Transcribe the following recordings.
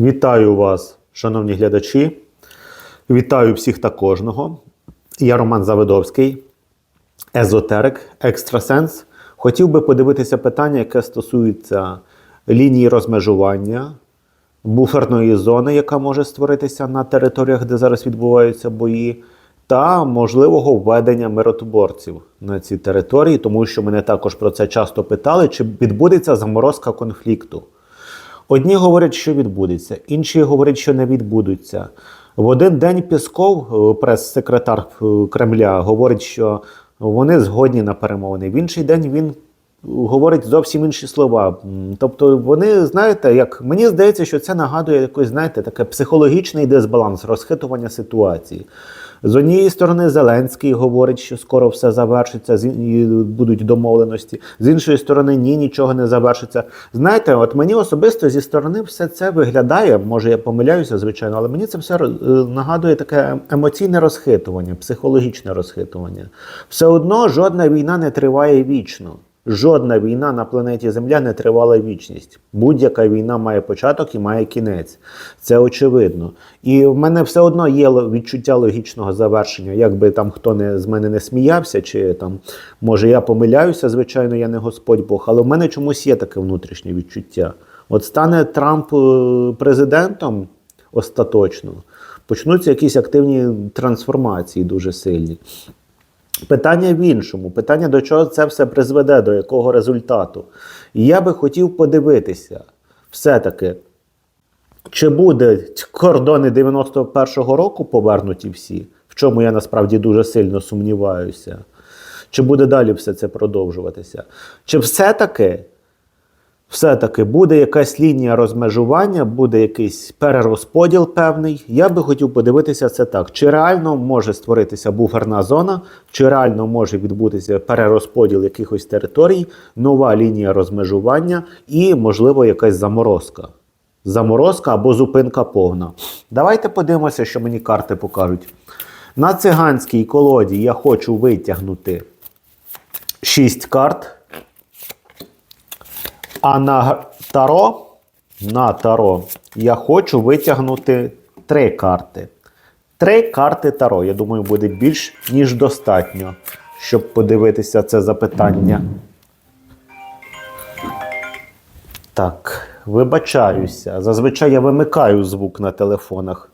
Вітаю вас, шановні глядачі. Вітаю всіх та кожного. Я Роман Завидовський, езотерик, екстрасенс. Хотів би подивитися питання, яке стосується лінії розмежування, буферної зони, яка може створитися на територіях, де зараз відбуваються бої, та можливого введення миротворців на ці території, тому що мене також про це часто питали, чи відбудеться заморозка конфлікту. Одні говорять, що відбудеться, інші говорять, що не відбудуться. В один день Пісков, е, прес-секретар е, Кремля, говорить, що вони згодні на перемовини. В інший день він говорить зовсім інші слова. Тобто, вони, знаєте, як мені здається, що це нагадує якось, знаєте, таке психологічний дисбаланс, розхитування ситуації. З однієї сторони, Зеленський говорить, що скоро все завершиться, з будуть домовленості. З іншої сторони, ні, нічого не завершиться. Знаєте, от мені особисто зі сторони все це виглядає. Може, я помиляюся, звичайно, але мені це все е, нагадує таке емоційне розхитування, психологічне розхитування. Все одно жодна війна не триває вічно. Жодна війна на планеті Земля не тривала вічність. Будь-яка війна має початок і має кінець. Це очевидно. І в мене все одно є відчуття логічного завершення. Якби там хто не з мене не сміявся, чи там може я помиляюся, звичайно, я не Господь Бог, але в мене чомусь є таке внутрішнє відчуття. От стане Трамп е, президентом остаточно, почнуться якісь активні трансформації дуже сильні. Питання в іншому. Питання, до чого це все призведе, до якого результату. І я би хотів подивитися, все-таки, чи будуть кордони 91-го року повернуті всі, в чому я насправді дуже сильно сумніваюся. Чи буде далі все це продовжуватися? Чи все-таки все-таки буде якась лінія розмежування, буде якийсь перерозподіл певний. Я би хотів подивитися це так: чи реально може створитися буферна зона, чи реально може відбутися перерозподіл якихось територій, нова лінія розмежування і, можливо, якась заморозка. Заморозка або зупинка повна. Давайте подивимося, що мені карти покажуть. На циганській колоді я хочу витягнути 6 карт. А на таро, на таро я хочу витягнути три карти. Три карти таро. Я думаю, буде більш ніж достатньо, щоб подивитися це запитання. Так, вибачаюся. Зазвичай я вимикаю звук на телефонах.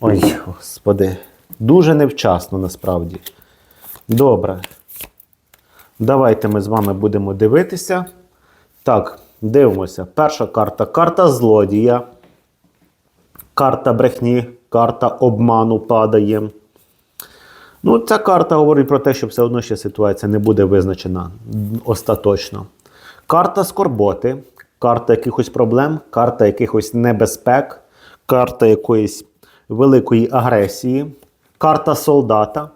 Ой, господи. Дуже невчасно насправді. Добре. Давайте ми з вами будемо дивитися. Так, дивимося. Перша карта карта злодія. Карта брехні, карта обману падає. Ну, ця карта говорить про те, що все одно ще ситуація не буде визначена остаточно. Карта скорботи, карта якихось проблем, карта якихось небезпек, карта якоїсь великої агресії, карта солдата.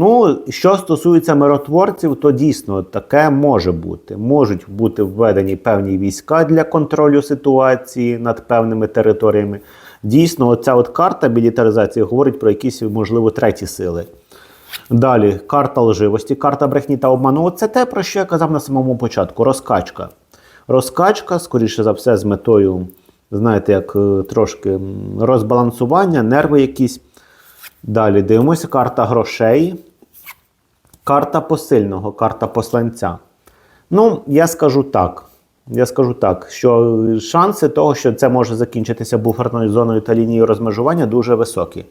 Ну, що стосується миротворців, то дійсно таке може бути. Можуть бути введені певні війська для контролю ситуації над певними територіями. Дійсно, оця от карта мілітаризації говорить про якісь, можливо, треті сили. Далі карта лживості, карта брехні та обману. Це те, про що я казав на самому початку. Розкачка. Розкачка, скоріше за все, з метою, знаєте, як е, трошки розбалансування, нерви якісь. Далі дивимося карта грошей, карта посильного, карта посланця. Ну, я скажу так. Я скажу так, що шанси того, що це може закінчитися буферною зоною та лінією розмежування, дуже високі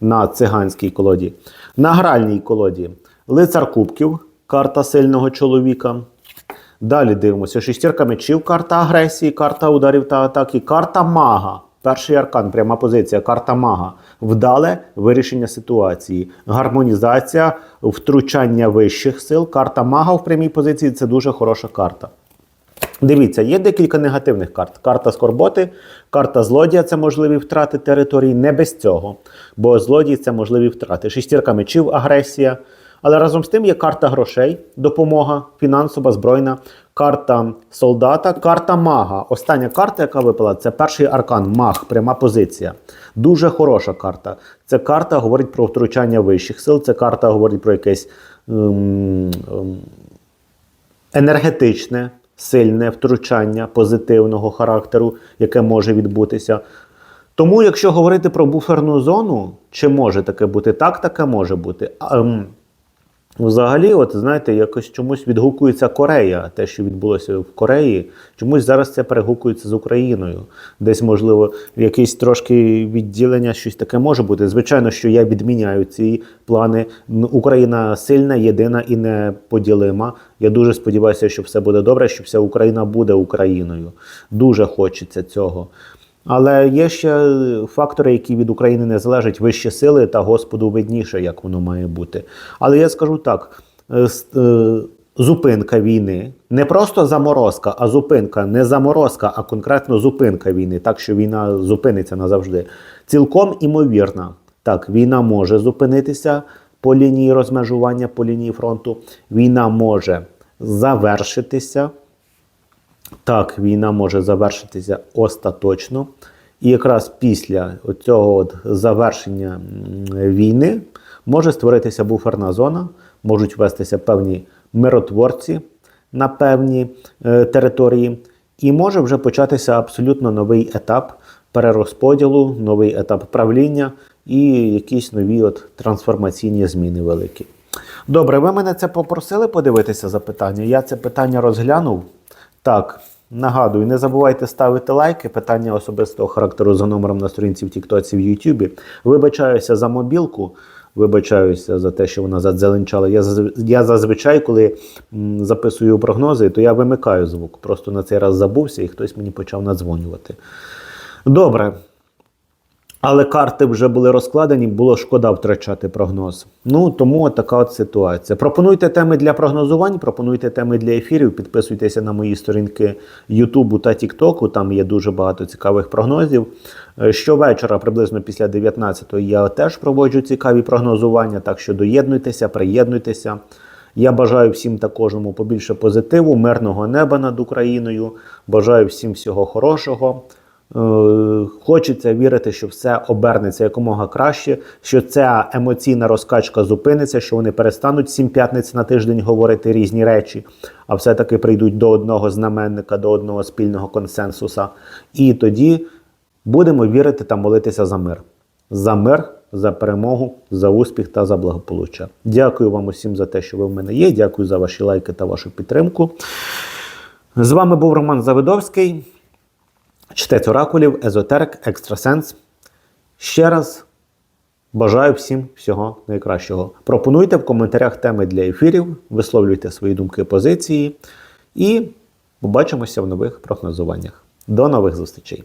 на циганській колоді. На гральній колоді лицар кубків, карта сильного чоловіка. Далі дивимося: шестірка мечів, карта агресії, карта ударів та атаки, карта мага. Перший аркан, пряма позиція, карта мага. Вдале вирішення ситуації, гармонізація, втручання вищих сил. Карта мага в прямій позиції це дуже хороша карта. Дивіться, є декілька негативних карт. Карта скорботи, карта злодія це можливі втрати території. Не без цього, бо злодій це можливі втрати. Шестірка мечів, агресія. Але разом з тим є карта грошей, допомога, фінансова, збройна, карта солдата, карта мага. Остання карта, яка випала, це перший аркан, маг, пряма позиція. Дуже хороша карта. Це карта говорить про втручання вищих сил, це карта говорить про якесь ем, ем, енергетичне сильне втручання позитивного характеру, яке може відбутися. Тому, якщо говорити про буферну зону, чи може таке бути? Так, таке може бути. Ем, Взагалі, от знаєте, якось чомусь відгукується Корея, те, що відбулося в Кореї, чомусь зараз це перегукується з Україною. Десь, можливо, якесь трошки відділення, щось таке може бути. Звичайно, що я відміняю ці плани. Україна сильна, єдина і неподілима. Я дуже сподіваюся, що все буде добре, що вся Україна буде Україною. Дуже хочеться цього. Але є ще фактори, які від України не залежать вищі сили та Господу видніше, як воно має бути. Але я скажу так: е, е, зупинка війни, не просто заморозка, а зупинка, не заморозка, а конкретно зупинка війни, так що війна зупиниться назавжди. Цілком імовірна. Так, війна може зупинитися по лінії розмежування, по лінії фронту. Війна може завершитися. Так, війна може завершитися остаточно. І якраз після цього от завершення війни може створитися буферна зона, можуть вестися певні миротворці на певні е, території, і може вже початися абсолютно новий етап перерозподілу, новий етап правління і якісь нові от трансформаційні зміни великі. Добре, ви мене це попросили подивитися запитання. Я це питання розглянув. Так, нагадую, не забувайте ставити лайки. Питання особистого характеру за номером на сторінці в Тіктоці в Ютубі. Вибачаюся за мобілку. Вибачаюся за те, що вона задзеленчала. Я, я зазвичай, коли м, записую прогнози, то я вимикаю звук. Просто на цей раз забувся і хтось мені почав надзвонювати. Добре. Але карти вже були розкладені, було шкода втрачати прогноз. Ну тому така от ситуація. Пропонуйте теми для прогнозувань, пропонуйте теми для ефірів. Підписуйтеся на мої сторінки Ютубу та Тіктоку. Там є дуже багато цікавих прогнозів. Е, Щовечора, приблизно після 19-ї, я теж проводжу цікаві прогнозування. Так що доєднуйтеся, приєднуйтеся. Я бажаю всім та кожному побільше позитиву, мирного неба над Україною. Бажаю всім всього хорошого. Хочеться вірити, що все обернеться якомога краще, що ця емоційна розкачка зупиниться, що вони перестануть сім п'ятниць на тиждень говорити різні речі, а все-таки прийдуть до одного знаменника, до одного спільного консенсуса. І тоді будемо вірити та молитися за мир. За мир, за перемогу, за успіх та за благополуччя. Дякую вам усім за те, що ви в мене є. Дякую за ваші лайки та вашу підтримку. З вами був Роман Завидовський. Чтець оракулів, езотерик, екстрасенс. Ще раз бажаю всім всього найкращого. Пропонуйте в коментарях теми для ефірів, висловлюйте свої думки, позиції і побачимося в нових прогнозуваннях. До нових зустрічей!